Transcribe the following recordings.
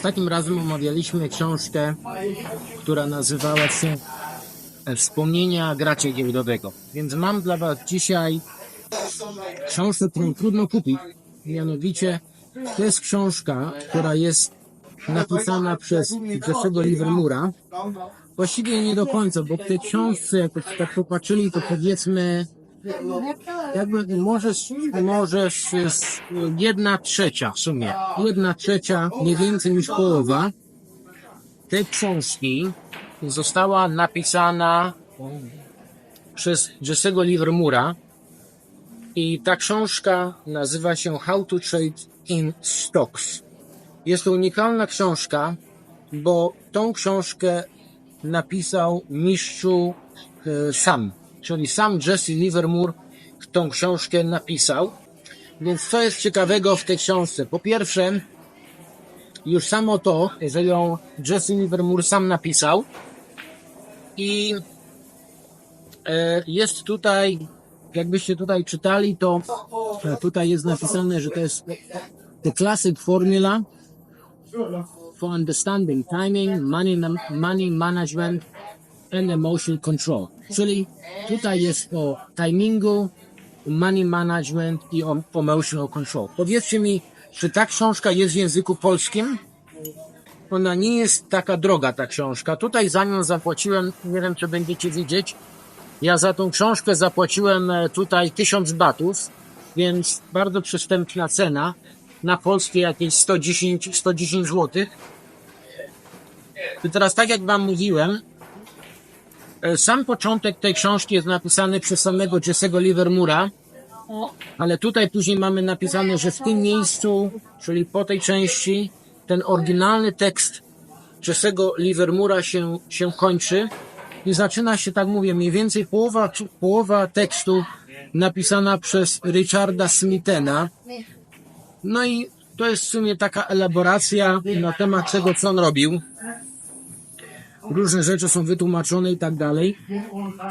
Ostatnim razem omawialiśmy książkę, która nazywała się Wspomnienia gracza giełdowego. Więc mam dla Was dzisiaj książkę, którą trudno kupić. Mianowicie to jest książka, która jest napisana przez Jesse'ego Livermura. Właściwie nie do końca, bo w tej książce, jak tak popatrzyli, to powiedzmy jakby może, może jest jedna trzecia w sumie. Jedna trzecia, nie więcej niż połowa tej książki została napisana przez Jesse'ego Livermura i ta książka nazywa się How to Trade in Stocks. Jest to unikalna książka, bo tą książkę napisał mistrzu e, sam, czyli sam Jesse Livermore tą książkę napisał. Więc co jest ciekawego w tej książce? Po pierwsze, już samo to, że ją Jesse Livermore sam napisał i e, jest tutaj, jakbyście tutaj czytali, to tutaj jest napisane, że to jest the classic formula for understanding timing, money, money management and emotional control. Czyli tutaj jest o timingu, money management i o emotional control. Powiedzcie mi, czy ta książka jest w języku polskim? Ona nie jest taka droga, ta książka. Tutaj za nią zapłaciłem, nie wiem, czy będziecie widzieć, ja za tą książkę zapłaciłem e, tutaj 1000 batów, więc bardzo przystępna cena. Na polskie jakieś 110, 110 zł. I teraz, tak jak wam mówiłem, sam początek tej książki jest napisany przez samego Jesse'ego Livermura, ale tutaj później mamy napisane, że w tym miejscu, czyli po tej części, ten oryginalny tekst Jesse'ego Livermura się, się kończy i zaczyna się, tak mówię, mniej więcej połowa, połowa tekstu napisana przez Richarda Smithena. No i to jest w sumie taka elaboracja na temat tego, co on robił. Różne rzeczy są wytłumaczone i tak dalej.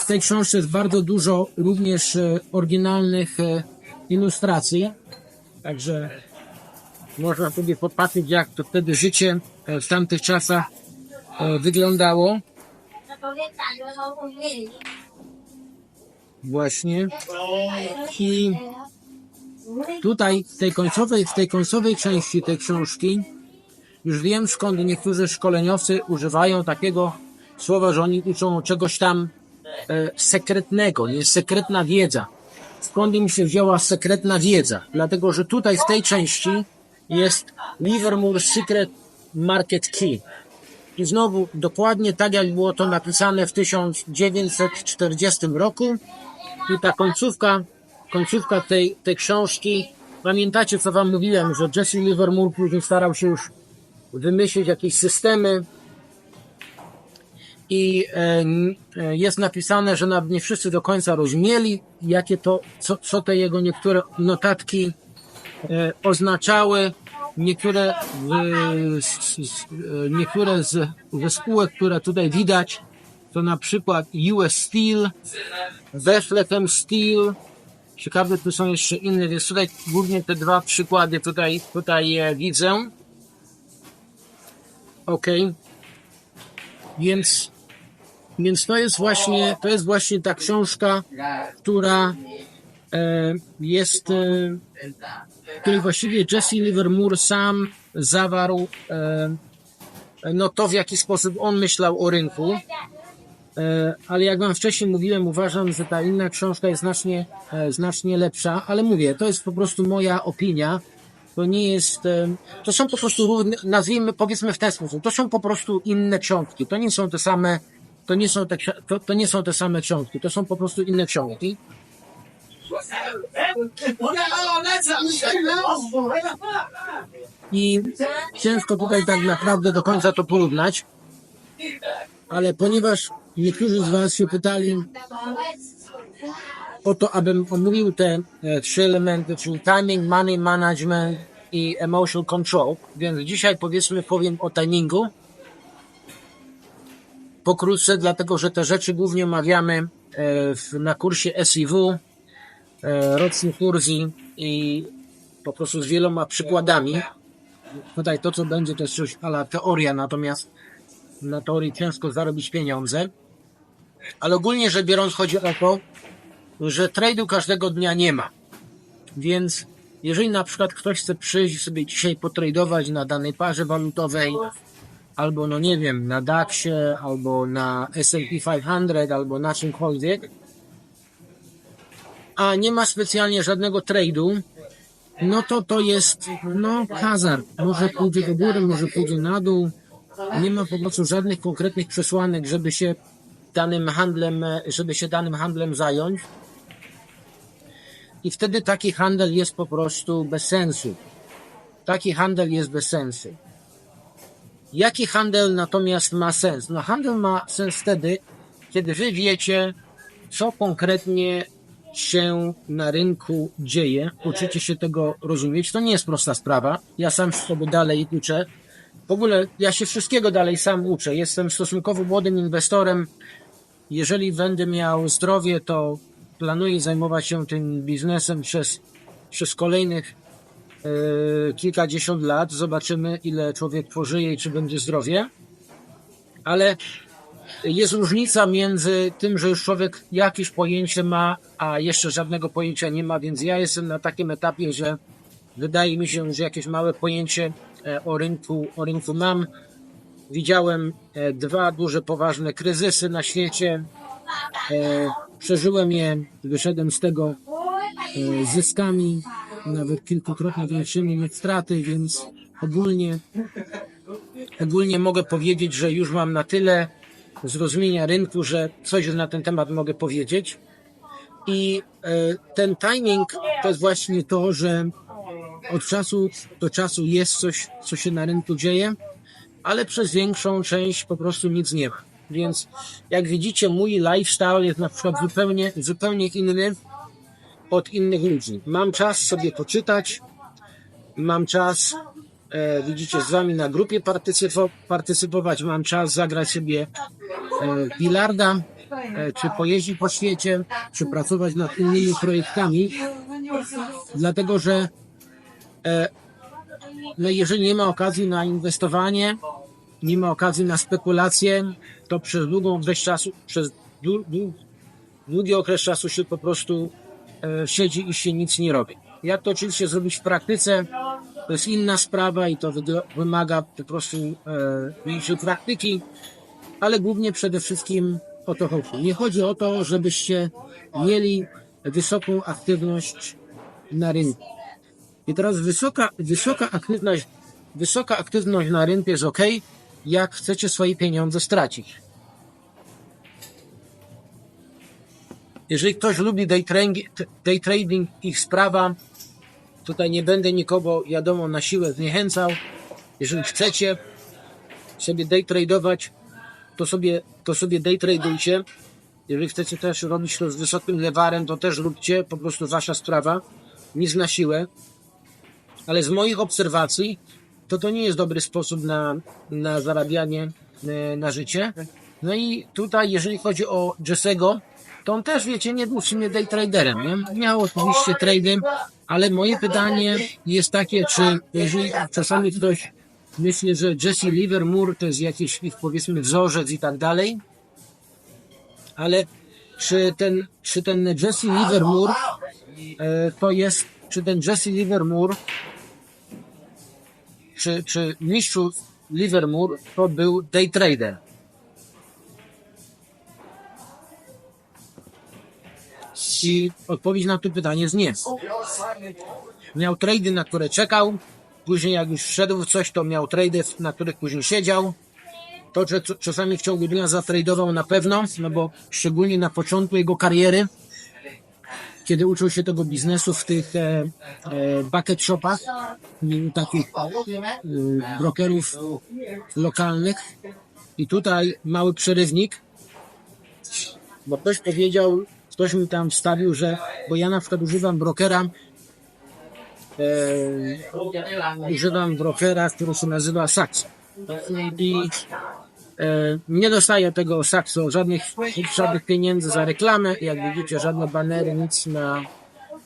W tej książce jest bardzo dużo również e, oryginalnych e, ilustracji. Także można sobie popatrzeć, jak to wtedy życie e, w tamtych czasach wyglądało. Właśnie. I tutaj w tej końcowej, w tej końcowej części tej książki już wiem skąd niektórzy szkoleniowcy używają takiego słowa, że oni uczą czegoś tam e, sekretnego, jest sekretna wiedza. Skąd im się wzięła sekretna wiedza? Dlatego, że tutaj w tej części jest Livermore Secret Market Key. I znowu dokładnie tak, jak było to napisane w 1940 roku. I ta końcówka, końcówka tej, tej książki, pamiętacie co wam mówiłem, że Jesse Livermore później starał się już wymyślić jakieś systemy i e, e, jest napisane, że nawet nie wszyscy do końca rozumieli, jakie to, co, co te jego niektóre notatki e, oznaczały. Niektóre, niektóre z, ze spółek, które tutaj widać, to na przykład US Steel, Bethlehem Steel, ciekawe tu są jeszcze inne, więc tutaj głównie te dwa przykłady tutaj, tutaj widzę. Ok. Więc, więc to jest właśnie, to jest właśnie ta książka, która e, jest, e, której właściwie Jesse Livermore sam zawarł, e, no to w jaki sposób on myślał o rynku. E, ale jak wam wcześniej mówiłem, uważam, że ta inna książka jest znacznie, e, znacznie lepsza, ale mówię, to jest po prostu moja opinia. To nie jest, e, to są po prostu równe, nazwijmy, powiedzmy w ten sposób, to są po prostu inne książki. To nie są te same, to nie są te, to, to nie są te same książki, to są po prostu inne książki. I ciężko tutaj tak naprawdę do końca to porównać, ale ponieważ niektórzy z Was się pytali o to, abym omówił te e, trzy elementy, czyli timing, money management i emotional control, więc dzisiaj powiedzmy powiem o timingu. Pokrótce, dlatego że te rzeczy głównie omawiamy e, na kursie SIW, e, rocznik Kursji i po prostu z wieloma przykładami. Tutaj to, co będzie, to jest coś ala teoria, natomiast na teorii ciężko zarobić pieniądze. Ale ogólnie rzecz biorąc chodzi o to, że trade'u każdego dnia nie ma. Więc jeżeli na przykład ktoś chce przyjść sobie dzisiaj potradować na danej parze walutowej, albo no nie wiem, na DAX-ie, albo na S&P 500, albo na czymkolwiek, a nie ma specjalnie żadnego trade'u, no to to jest, no, hazard. Może pójdzie do góry, może pójdzie na dół. Nie ma po prostu żadnych konkretnych przesłanek, żeby się danym handlem, żeby się danym handlem zająć. I wtedy taki handel jest po prostu bez sensu. Taki handel jest bez sensu. Jaki handel natomiast ma sens? No handel ma sens wtedy, kiedy wy wiecie, co konkretnie się na rynku dzieje, uczycie się tego rozumieć. To nie jest prosta sprawa. Ja sam tego dalej uczę. W ogóle ja się wszystkiego dalej sam uczę. Jestem stosunkowo młodym inwestorem. Jeżeli będę miał zdrowie, to planuję zajmować się tym biznesem przez, przez kolejnych e, kilkadziesiąt lat. Zobaczymy, ile człowiek pożyje i czy będzie zdrowie. Ale jest różnica między tym, że już człowiek jakieś pojęcie ma, a jeszcze żadnego pojęcia nie ma, więc ja jestem na takim etapie, że wydaje mi się, że jakieś małe pojęcie e, o rynku, o rynku mam. Widziałem e, dwa duże, poważne kryzysy na świecie. Przeżyłem je, wyszedłem z tego e, zyskami, nawet kilkukrotnie większymi niż straty, więc ogólnie, ogólnie mogę powiedzieć, że już mam na tyle zrozumienia rynku, że coś na ten temat mogę powiedzieć. I e, ten timing to jest właśnie to, że od czasu do czasu jest coś, co się na rynku dzieje, ale przez większą część po prostu nic nie ma. Więc jak widzicie, mój lifestyle jest na przykład zupełnie, zupełnie inny od innych ludzi. Mam czas sobie poczytać, mam czas, e, widzicie, z wami na grupie partycypo, partycypować, mam czas zagrać sobie e, bilarda, e, czy pojeździć po świecie, czy pracować nad innymi projektami, dlatego że e, no jeżeli nie ma okazji na inwestowanie, nie ma okazji na spekulacje, to przez długą okres czasu, przez dłu, dłu, długi okres czasu się po prostu e, siedzi i się nic nie robi. Jak to oczywiście zrobić w praktyce, to jest inna sprawa i to wymaga po prostu e, większej praktyki, ale głównie przede wszystkim o to chodzi. Nie chodzi o to, żebyście mieli wysoką aktywność na rynku. I teraz wysoka, wysoka aktywność, wysoka aktywność na rynku jest ok, jak chcecie swoje pieniądze stracić. Jeżeli ktoś lubi day trading, day trading ich sprawa, tutaj nie będę nikogo, wiadomo, na siłę zniechęcał. Jeżeli chcecie sobie day tradować, to sobie, to sobie day tradujcie. Jeżeli chcecie też robić to z wysokim lewarem, to też róbcie, po prostu wasza sprawa. Nic na siłę. Ale z moich obserwacji, to to nie jest dobry sposób na, na zarabianie e, na życie. No i tutaj, jeżeli chodzi o Jesse'ego, to on też, wiecie, nie był w sumie day traderem, nie? Miał oczywiście trady, ale moje pytanie jest takie, czy jeżeli czasami ktoś myśli, że Jesse Livermore to jest jakiś ich, powiedzmy, wzorzec i tak dalej, ale czy ten, czy ten Jesse Livermore e, to jest, czy ten Jesse Livermore czy, czy mistrzu Livermore to był day trader? I odpowiedź na to pytanie jest nie. Miał trady, na które czekał, później jak już wszedł w coś, to miał trady, na których później siedział. To, że czasami w ciągu dnia zatradował na pewno, no bo szczególnie na początku jego kariery, kiedy uczył się tego biznesu w tych e, e, bucket shopach, takich e, brokerów lokalnych. I tutaj mały przerywnik, bo ktoś powiedział, ktoś mi tam wstawił, że, bo ja na przykład używam brokera, e, używam brokera, który się nazywa Saxo. I nie dostaję tego Saxo, żadnych, żadnych pieniędzy za reklamę, jak widzicie, żadne banery, nic na,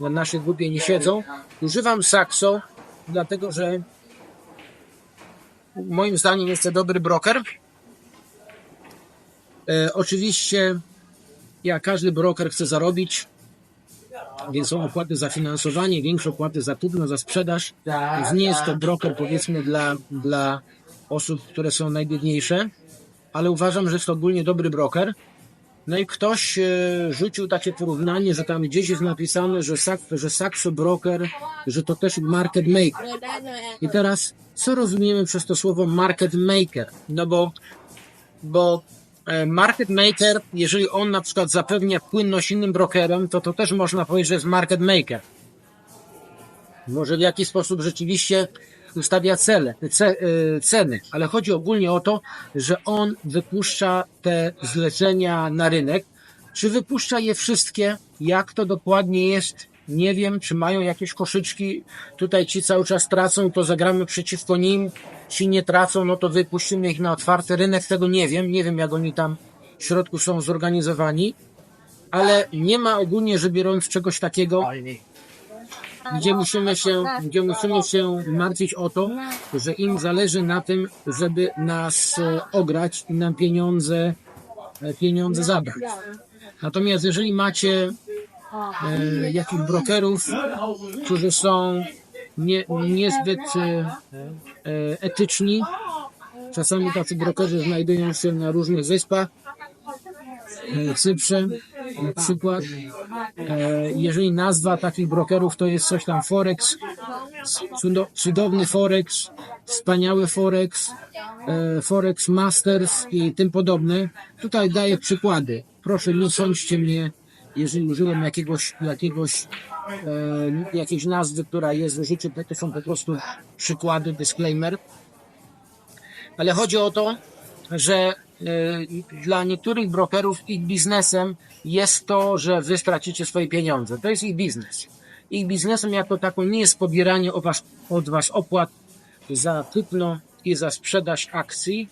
na naszej grupie nie siedzą. Używam Saxo, dlatego że moim zdaniem jest to dobry broker. E, oczywiście, jak każdy broker chce zarobić, więc są opłaty za finansowanie, większe opłaty za kupno, za sprzedaż. Więc nie jest to broker powiedzmy dla, dla osób, które są najbiedniejsze, ale uważam, że jest ogólnie dobry broker. No i ktoś e, rzucił takie porównanie, że tam gdzieś jest napisane, że, Sak, że Saxo Broker, że to też market maker. I teraz, co rozumiemy przez to słowo market maker? No bo, bo e, market maker, jeżeli on na przykład zapewnia płynność innym brokerom, to to też można powiedzieć, że jest market maker. Może w jakiś sposób rzeczywiście ustawia cele, ce, y, ceny, ale chodzi ogólnie o to, że on wypuszcza te zlecenia na rynek. Czy wypuszcza je wszystkie? Jak to dokładnie jest? Nie wiem, czy mają jakieś koszyczki. Tutaj ci cały czas tracą, to zagramy przeciwko nim. Ci nie tracą, no to wypuścimy ich na otwarty rynek. Tego nie wiem. Nie wiem, jak oni tam w środku są zorganizowani. Ale nie ma ogólnie rzecz biorąc czegoś takiego, gdzie musimy się, gdzie musimy się martwić o to, że im zależy na tym, żeby nas e, ograć i nam pieniądze, e, pieniądze zabrać. Natomiast jeżeli macie e, jakichś brokerów, którzy są nie, niezbyt e, e, etyczni, czasami tacy brokerzy znajdują się na różnych wyspach, Cyprze na przykład. E, Jeżeli nazwa takich brokerów to jest coś tam Forex, cudo- cudowny Forex, wspaniały Forex, e, Forex Masters i tym podobne. Tutaj daję przykłady. Proszę nie sądźcie mnie, jeżeli użyłem jakiegoś, jakiegoś e, jakiejś nazwy, która jest w życiu, to są po prostu przykłady, disclaimer. Ale chodzi o to, że dla niektórych brokerów ich biznesem jest to, że wy stracicie swoje pieniądze. To jest ich biznes. Ich biznesem jako taką nie jest pobieranie od was, od was opłat za kupno i za sprzedaż akcji,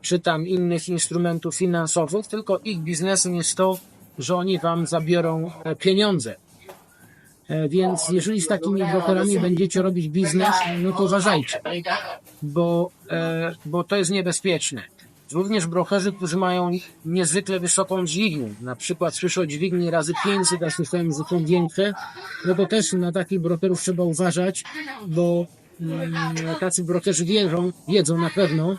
czy tam innych instrumentów finansowych, tylko ich biznesem jest to, że oni wam zabiorą e, pieniądze. E, Więc jeżeli z takimi brokerami będziecie robić biznes, no to uważajcie, bo, e, bo to jest niebezpieczne. Również brokerzy, którzy mają niezwykle wysoką dźwignię, na przykład słyszę o dźwigni razy 500, a słyszałem, że są większe, no to też na takich brokerów trzeba uważać, bo mm, tacy brokerzy wierzą, wiedzą na pewno,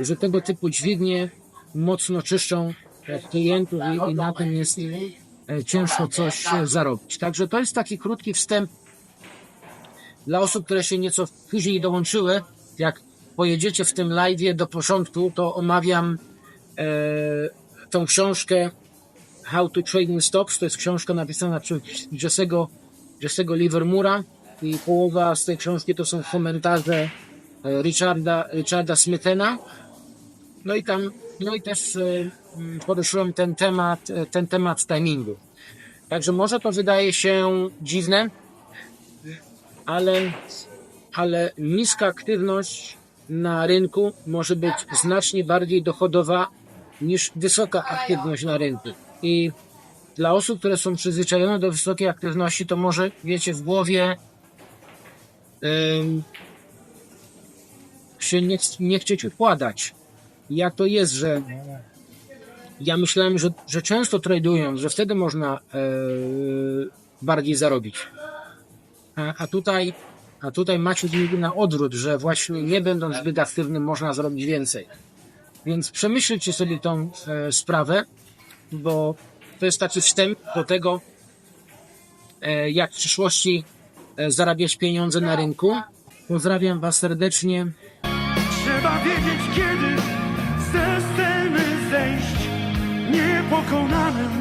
że tego typu dźwignie mocno czyszczą e, klientów i, i na tym jest e, ciężko coś e, zarobić. Także to jest taki krótki wstęp dla osób, które się nieco później dołączyły. Jak pojedziecie w tym live do początku, to omawiam e, tą książkę How to Trade in Stocks. To jest książka napisana przez Jesse'ego, Jesse'ego Livermura i połowa z tej książki to są komentarze e, Richarda, Richarda Smithena. No i tam, no i też e, mm, poruszyłem ten temat, e, ten temat timingu. Także może to wydaje się dziwne, ale, ale niska aktywność na rynku może być znacznie bardziej dochodowa niż wysoka aktywność na rynku. I dla osób, które są przyzwyczajone do wysokiej aktywności, to może, wiecie, w głowie ym, się nie, nie chcieć układać. Jak to jest, że ja myślałem, że, że często tradując, że wtedy można e, bardziej zarobić. A, a tutaj, a tutaj macie na odwrót, że właśnie nie będąc zbyt aktywnym można zrobić więcej. Więc przemyślcie sobie tą e, sprawę, bo to jest taki wstęp do tego, e, jak w przyszłości e, zarabiać pieniądze na rynku. Pozdrawiam Was serdecznie. Trzeba wiedzieć kiedy ze sceny zejść Niepokonanym